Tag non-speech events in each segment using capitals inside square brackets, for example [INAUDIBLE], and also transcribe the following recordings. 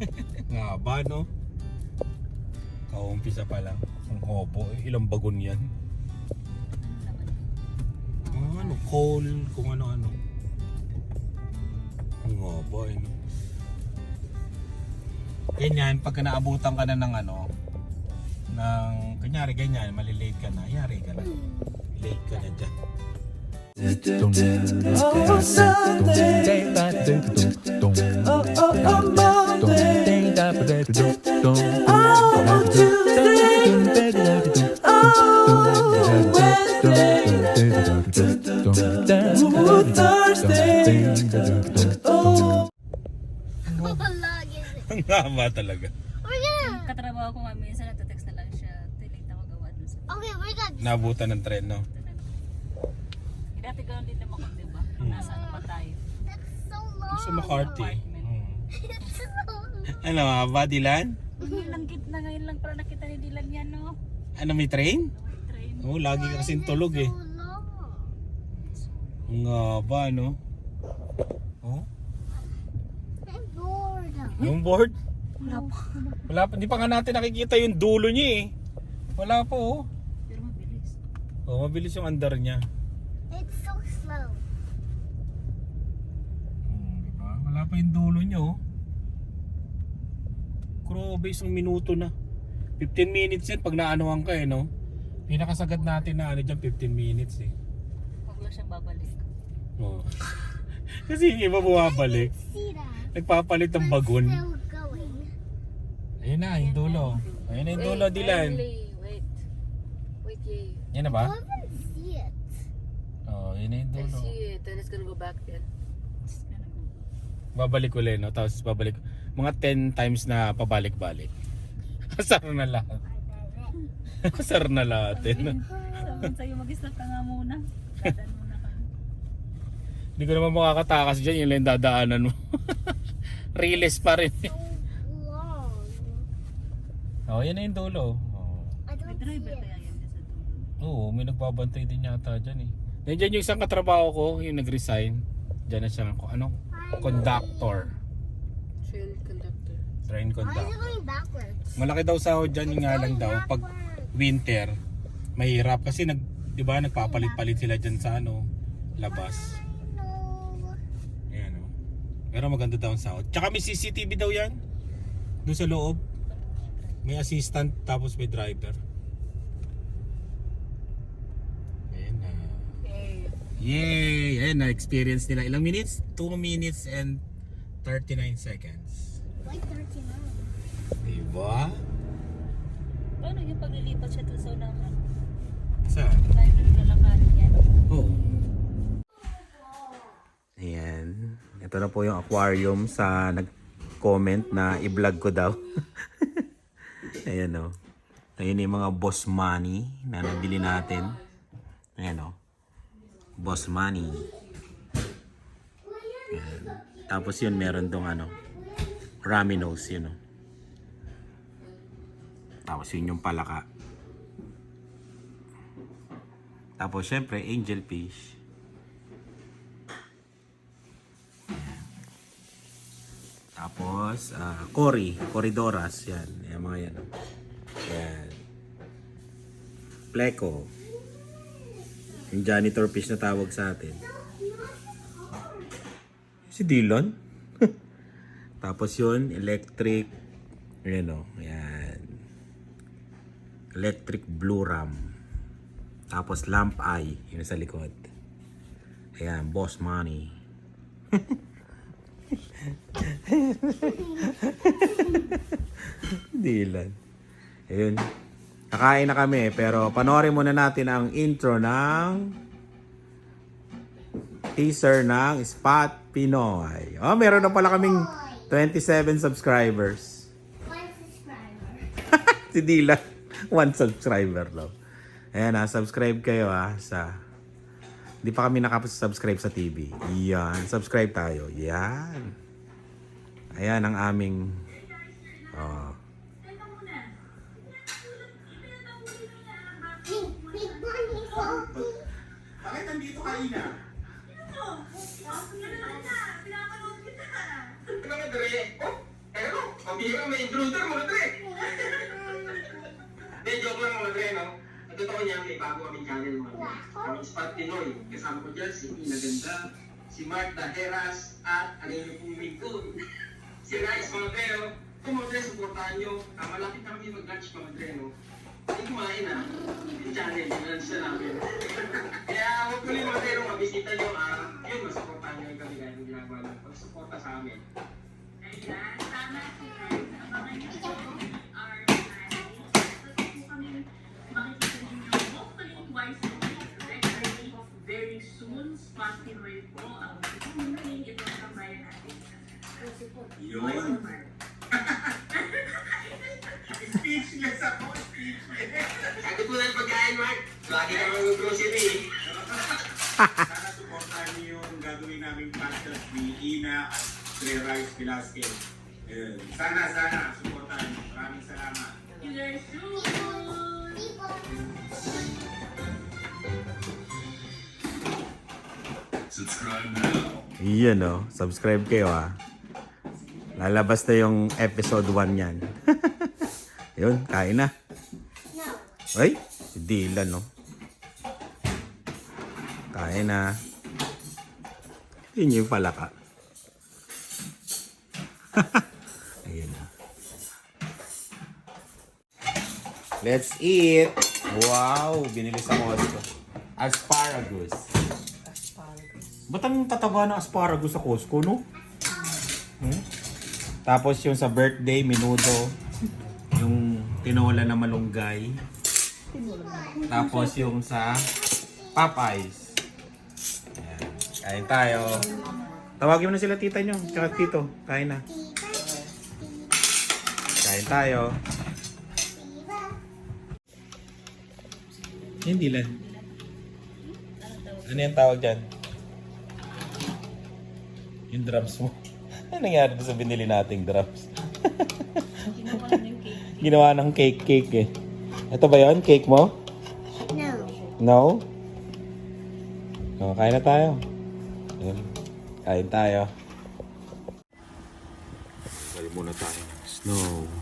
[LAUGHS] Nga ba, no? Kaumpisa pa lang. Ang hobo. Ilang bagon yan. Mga ano, coal, kung ano-ano. Ang hobo, eh, no? Ganyan, pagka naabutan ka na ng ano, ng, kunyari ganyan, malilate ka na, yari ka na. Late ka na dyan. Oh, Sunday. Oh, oh, oh, Monday. Oh, Tuesday. Oh, Wednesday. Ooh, Thursday. Oh. Ang haba talaga. We're gonna. Katrabaho ko nga minsan, nagtatext na lang siya. Tinig na magawa dun sa... Okay, we're gonna. Nabutan ng tren, no? Gano'n din naman kung diba? Kung nasa ano pa tayo. That's so long. Sa. Apartment. Hmm. Ano, haba, Dilan? Ngayon lang, kit na ngayon lang para nakita ni Dylan yan, no? Ano, may train? May train. Oo, oh, lagi ka kasing tulog eh. Ang haba, no? Oh, I'm bored. yung board? Wala pa. Wala pa, hindi pa nga natin nakikita yung dulo niya eh. Wala pa, oh. Pero mabilis. Oh, mabilis yung andar niya. It's so slow. Hmm, di ba? Wala pa yung dulo niya, oh. Grabe, isang minuto na. 15 minutes yan pag naanuhan ka eh, no? Pinakasagad natin na ano dyan, 15 minutes eh. Huwag lang siyang babalik. Oo. [LAUGHS] Kasi yung iba bumabalik. See? Nagpapalit ng bagon. Ayun na, yung dulo. Ayun na yung dulo, Dilan. Wait. Wait, yay. Yan na I ba? haven't see it. Oo, oh, yun na yung dulo. it. Then it's gonna go back there. Babalik ulit, no? Tapos babalik. Mga 10 times na pabalik-balik. [LAUGHS] Asar na lahat. [LAUGHS] Asar na lahat, eh, no? Sabi sa'yo, mag-stop ka nga muna. Dadaan muna kami. Hindi ko naman makakatakas dyan, yun lang yung dadaanan mo. [LAUGHS] Riles pa rin. Oh, yan na yung dulo. Oo. I May don't driver kaya yan sa dulo. Oo, may nagbabantay din yata dyan eh. Nandiyan yung isang katrabaho ko, yung nag-resign. Diyan na siya ng ano, conductor. Train conductor. Train conductor. Malaki daw sahod dyan, yung nga lang daw, pag winter, mahirap kasi nag, di ba, nagpapalit-palit sila dyan sa ano, labas. Ayan o. Pero maganda daw ang sahod. Tsaka may CCTV daw yan. Doon sa loob. May assistant tapos may driver. Ayan na. Okay. Yay! Ayan na, experience nila. Ilang minutes? 2 minutes and 39 seconds. Like 39. Diba? Paano yung paglilipat siya doon sa unahan? Sa? Driver na lalakarin yan. Oo. Ayan. Ito na po yung aquarium sa nag-comment na i-vlog ko daw. [LAUGHS] Ayan o. Ayan yung mga boss money na nabili natin. Ayan o. Boss money. Tapos yun meron dong ano. Raminos yun o. Tapos yun yung palaka. Tapos syempre angel fish. Tapos ah Cory, Coridoras, yan. Yan mga yan. Yan. Pleco. Yung janitor fish na tawag sa atin. Si Dillon. [LAUGHS] Tapos yun, electric. Ayan o, yan. Electric blue ram. Tapos lamp eye, yun sa likod. Ayan, boss money. [LAUGHS] Dilan. Ayun. Kakain na kami, pero panoorin muna natin ang intro ng teaser ng Spot Pinoy. Oh, meron na pala kaming 27 subscribers. One subscriber. [LAUGHS] si Dylan, one subscriber daw. Ayan ha, subscribe kayo ha sa... Hindi pa kami nakapag-subscribe sa TV. Yan, subscribe tayo. Yan. Ayan ang aming... Oh. Ang totoo niya, may bago kaming channel mga tre. Kaming Spot Pinoy. Kasama ko dyan si Ina Ganda, si Mark Daheras, at ang inyong pumimig ko. [LAUGHS] si Rice no? Kung mga tre, supportahan nyo. Ah, malapit na kami mag-lunch mga tre, no? Ay, kumain na. Yung channel, yung lunch na namin. [LAUGHS] Kaya huwag ko rin mga no? Mabisita nyo, ah, yun, masuportahan nyo yung kami kahit yung ginagawa nyo. Pagsuporta sa amin. Ayan, sana si guys, abangan niyo a week. Very, very soon, Spot Pinoy po ang tumulong ito sa bayan natin. Yun. Speechless ako, speechless. Sabi ko lang pagkain, Mark. Lagi ka mga grocery. Sana supportahan niyo yung gagawin naming podcast ni Ina at Tre Rice Velasquez. Ayun. Sana, sana, supportahan niyo. Maraming salamat. You guys soon! Subscribe now. Iyan o, subscribe kayo ah. Lalabas na yung episode 1 yan. [LAUGHS] Yun, kain na. No. Ay, hindi ilan no. Kain na. Yun yung palaka. [LAUGHS] Ayun na. Let's eat! Wow! Binili sa Costco. Asparagus. Ba't ang tataba ng asparagus sa Costco, no? Hmm? Tapos yung sa birthday, minuto. Yung tinola na malunggay. Tapos yung sa Popeyes. Ayan. Kain tayo. Tawagin mo na sila tita nyo. Tsaka tito. Kain na. Kain tayo. Hindi lang. Ano yung tawag dyan? Yung drums mo. [LAUGHS] Ano nangyari sa binili nating drums? Ginawa ng cake cake eh. Ito ba yon Cake mo? No. No? No, kain na tayo. Kain tayo. Bali muna tayo ng snow.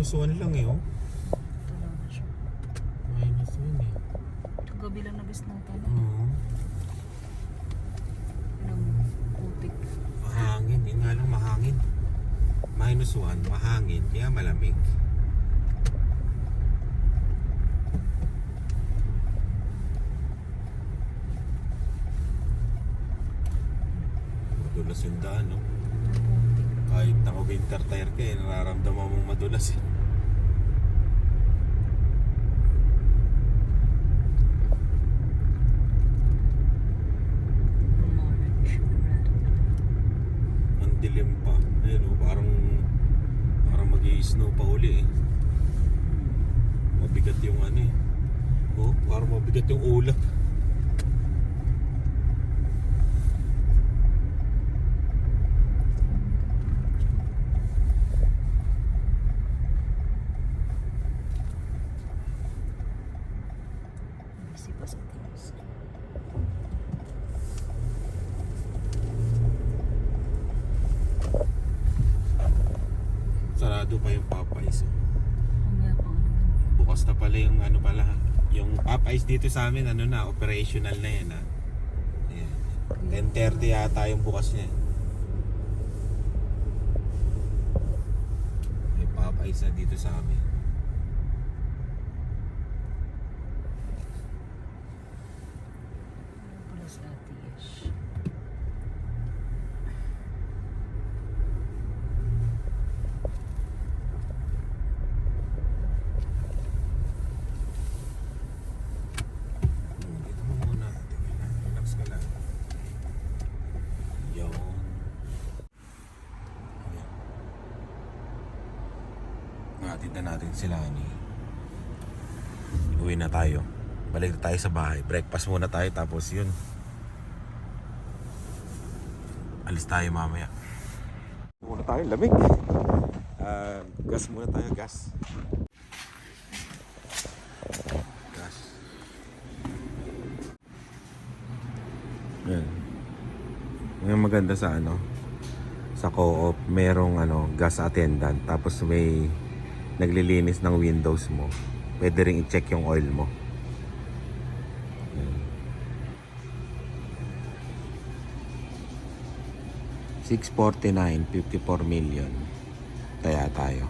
Minus 1 lang eh, oh. Ito lang na siya. Minus 1 eh. Ito gabi lang nabis natin. Oo. Ilang putik. Mahangin. Yun nga lang mahangin. Minus 1, mahangin. Kaya malamig. Madulas yung daan, no? Kahit naka-winter tire ka eh, nararamdaman mong madulas eh. Knowledge. Ang dilim pa. Ayun, oh, parang Parang mag snow pa uli eh. Mabigat yung ano eh. Oh, parang mabigat yung ulap. Busy pa sa taas. Sarado pa yung Popeyes. oh. Mamaya pa ano. Bukas na pala yung ano pala. Yung Popeyes dito sa amin, ano na, operational na yan ha. Ayan. 10.30 yata yung bukas niya. May Popeyes na dito sa amin. Ano pala sa Ate Yesh? Hmm, Dito mo muna. Tingnan lang. Relax ka lang. Yun. Ayan. Natin na natin sila ni. Uwi na tayo. Balik na tayo sa bahay. Breakfast muna tayo tapos yun. Alis tayo mamaya. Muna tayo, lamig. Ah, gas muna tayo, gas. Gas. Yan. Yung maganda sa ano, sa co-op, merong ano, gas attendant. Tapos may naglilinis ng windows mo. Pwede rin i-check yung oil mo. Yan. 649, 54 million. Kaya tayo.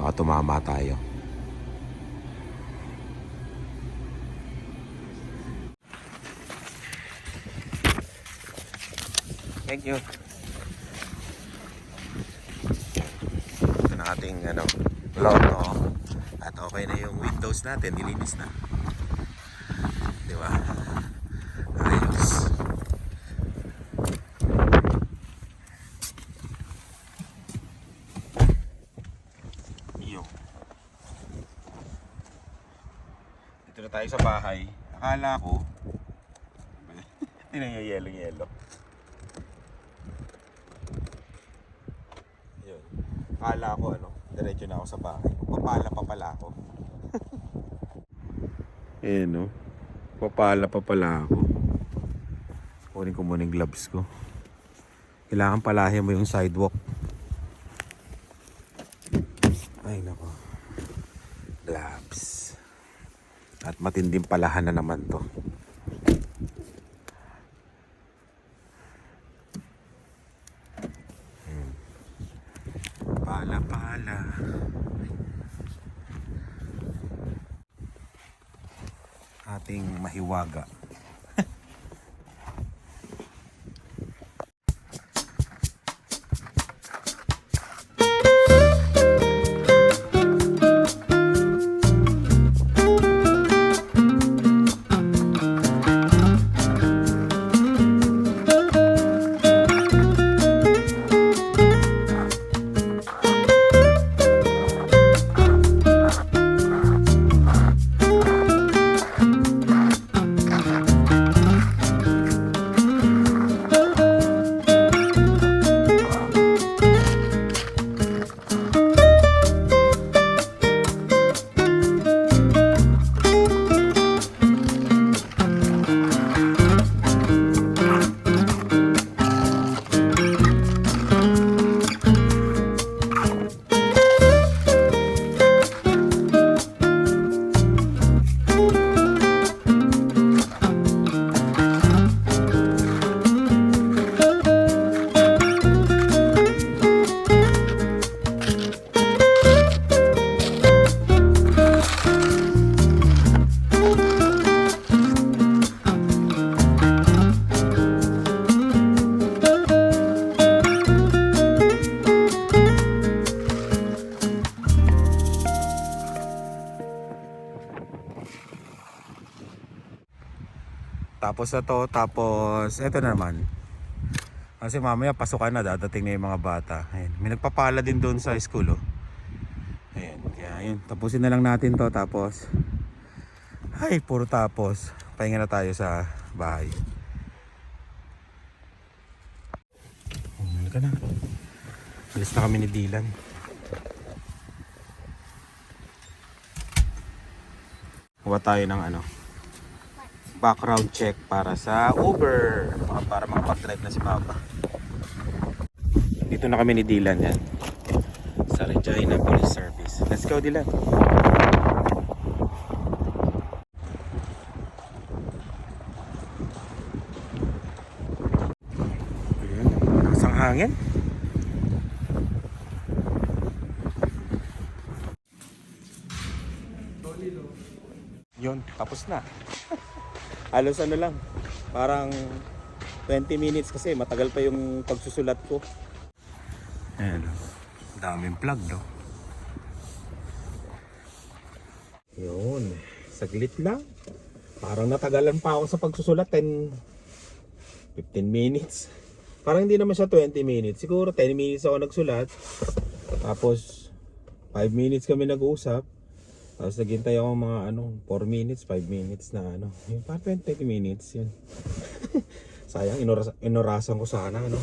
Baka tumama tayo. Thank you. Ito na ating ano, loto. At okay na yung windows natin, nilinis na. Di ba? Ayos. Yung. Dito na tayo sa bahay. Akala ko, [LAUGHS] Tingnan yung yellow-yellow. Yun. Akala ko ano, diretso na ako sa bahay. Papala pa pala ako. [LAUGHS] eh no. Papala pa pala ako. Kunin ko muna yung gloves ko. Kailangan palahin mo yung sidewalk. Ay nako. Gloves. At matinding palahan na naman to. Pala. Ating mahiwaga. Tapos na to, tapos eto na naman. Kasi mamaya pasukan na, dadating na yung mga bata. Ayan. May nagpapala din doon sa school, oh. Ayan, kaya yun. Tapusin na lang natin to, tapos... Ay, puro tapos. Pahinga na tayo sa bahay. Ano ka na? Alis na kami ni Dylan. Kuha tayo ng ano, background check para sa Uber. Para makapag-drive na si Papa. Dito na kami ni Dylan yan. Sa Regina Police Service. Let's go Dylan. Ayan, lakas ang hangin. Yun, tapos na. [LAUGHS] Halos ano lang, parang 20 minutes kasi matagal pa yung pagsusulat ko. Ayan, daming plug no. Yun, saglit lang. Parang natagalan pa ako sa pagsusulat, 10, 15 minutes. Parang hindi naman siya 20 minutes. Siguro 10 minutes ako nagsulat. Tapos 5 minutes kami nag-uusap. Tapos naghintay ako mga ano, 4 minutes, 5 minutes na ano. Yung parang 20 minutes yun. [LAUGHS] Sayang, inoras, inorasan ko sana ano.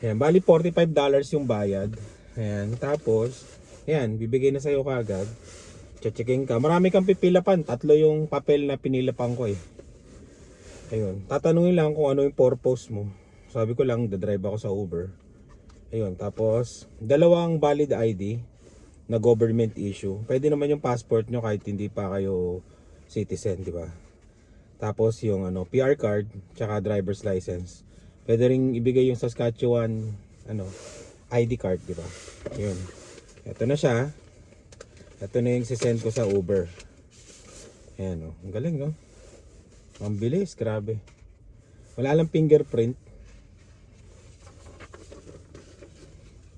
Ayan, bali $45 yung bayad. Ayan, tapos, ayan, bibigay na sa'yo kagad. Checking ka. Marami kang pipilapan. Tatlo yung papel na pinilapan ko eh. Ayun, tatanungin lang kung ano yung purpose mo. Sabi ko lang, dadrive ako sa Uber. Ayun, tapos, dalawang valid ID na government issue. Pwede naman yung passport nyo kahit hindi pa kayo citizen, di ba? Tapos yung ano, PR card, tsaka driver's license. Pwede ring ibigay yung Saskatchewan ano, ID card, di ba? Yun. Ito na siya. Ito na yung sisend ko sa Uber. Ayan oh. Ang galing, no? Ang bilis, grabe. Wala lang fingerprint.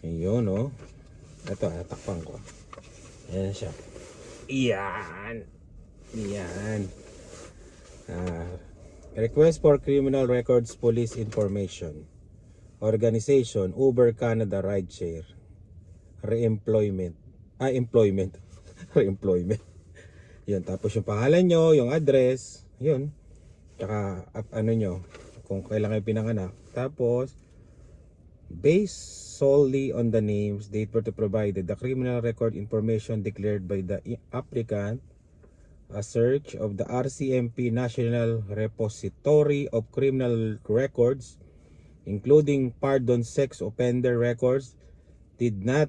Ayun, oh. Ito, ah, takpan ko. Ayan siya. Iyan. Iyan. Ah, request for criminal records police information. Organization Uber Canada Rideshare. Reemployment. Ah, employment. [LAUGHS] Reemployment. Yun, tapos yung pangalan nyo, yung address, yun. Tsaka, ap- ano nyo, kung kailan kayo pinanganak. Tapos, based solely on the names, date were to provided, the criminal record information declared by the applicant, a search of the RCMP National Repository of Criminal Records, including pardon sex offender records, did not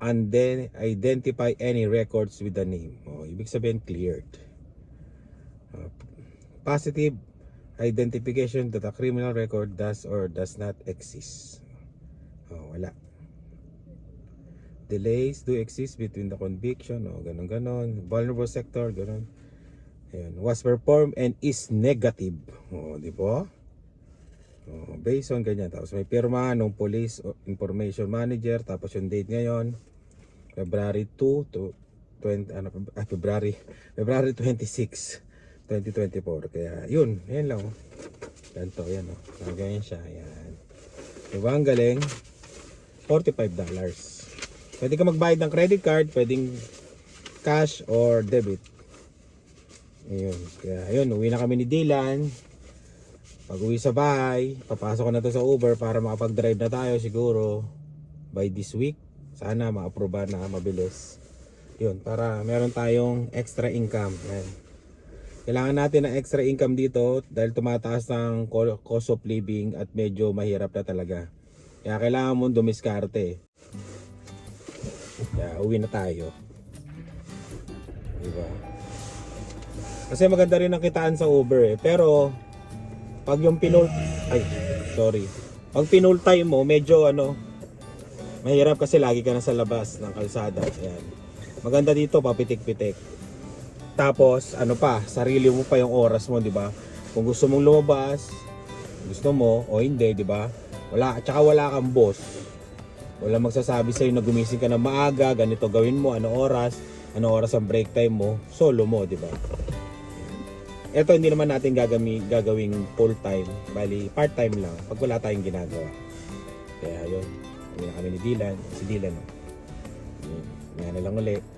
and then identify any records with the name. Oh, ibig sabihin cleared. Uh, positive identification that a criminal record does or does not exist. Oh, wala. Delays do exist between the conviction, oh, ganun ganon. Vulnerable sector, ganon. Ayan. Was performed and is negative. Oh, di ba? Oh, based on ganyan. Tapos may pirma ng police o- information manager. Tapos yung date ngayon, February 2 to 20, ano, ah, February, [LAUGHS] February 26, 2024. Kaya yun, yan lang. Oh. Ganito, yan oh. Ganyan siya, yan. Diba ang galing? $45. Pwede ka magbayad ng credit card, pwedeng cash or debit. Ayun. Kaya ayun, uwi na kami ni Dylan. Pag uwi sa bahay, papasok ko na to sa Uber para makapag-drive na tayo siguro by this week. Sana ma-approve na mabilis. Yun, para meron tayong extra income. Yan. Kailangan natin ng extra income dito dahil tumataas ng co- cost of living at medyo mahirap na talaga. Kaya kailangan mo dumiskarte. Kaya uwi na tayo. Diba? Kasi maganda rin ang kitaan sa Uber eh. Pero pag yung pinul ay sorry. Pag pinul time mo medyo ano mahirap kasi lagi ka na sa labas ng kalsada. Ayan. Maganda dito papitik-pitik. Tapos ano pa, sarili mo pa yung oras mo, di ba? Kung gusto mong lumabas, gusto mo o hindi, di ba? Wala, at saka wala kang boss. Wala magsasabi sa'yo na gumising ka na maaga, ganito gawin mo, ano oras, ano oras ang break time mo, solo mo, di ba? Ito hindi naman natin gagami, gagawing full time. Bali, part time lang. Pag wala tayong ginagawa. Kaya yun. Kami na kami ni Dylan. Si Dylan. oh. Nga na lang ulit.